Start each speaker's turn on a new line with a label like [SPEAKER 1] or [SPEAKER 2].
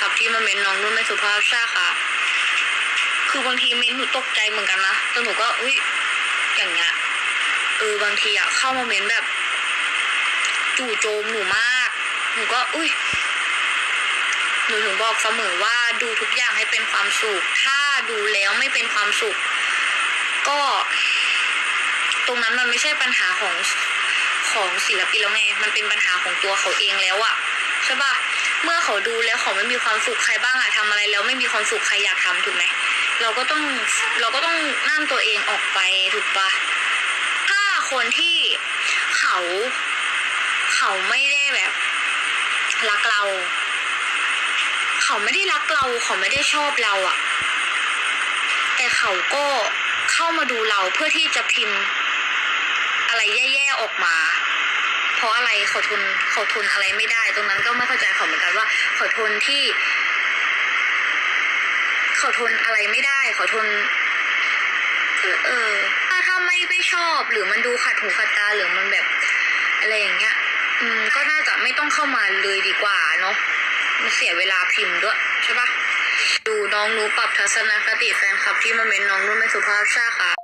[SPEAKER 1] คลับที่มาเม้นน้องนุ่นไม่สุภาพใช่ค่ะ คือบางทีเม้นหนูตกใจเหมือนกันนะแต่หนูก็อุ้ยอย่างเงี้ยเออบางทีอะเข้ามาเม้นแบบ จู่โจมหนูมาก หนูก็อุ้ยหนูถึงบอกเสมอว่าดูทุกอย่างให้เป็นความสุข ถ้าดูแล้วไม่เป็นความสุข ก็ ตรงนั้นมันไม่ใช่ปัญหาของของศิลปินแล้วไง มันเป็นปัญหาของตัวเขาเองแล้วอะใช่ปะ เมื่อเขาดูแล้วเขาไม่มีความสุขใครบ้างอะทำอะไรแล้วไม่มีความสุขใครอยากทำถูกไหมเราก็ต้องเราก็ต้องนั่นตัวเองออกไปถูกปะถ้าคนที่เขาเขาไม่ได้แบบรักเรา เขาไม่ได้รักเรา เขาไม่ได้ชอบเราอะแต่เขาก็เข้ามาดูเราเพื่อที่จะพิมพ์ อะไรแย่ๆออกมา เพราะอะไรเขาทนเขาทนอะไรไม่ได้ ตรงนั้นก็ไม่เข้าใจเขาเหมือนกันว่าเขาทนที่เขาทนอะไรไม่ได้เขาทนเออถ้าถ้าไม่ไม่ชอบหรือมันดูขัดหูขัดตาหรือมันแบบ อะไรอย่างเงี้ย อืม ก็น่าจะไม่ต้องเข้ามาเลยดีกว่าเนาะมันเสียเวลาพิมพ์ด้วยใช่ปะดูน้องนูปรับทัศนคติแฟนคลับที่มาเมนน้องนุ่นไม่สุภาพใช่ค่ะ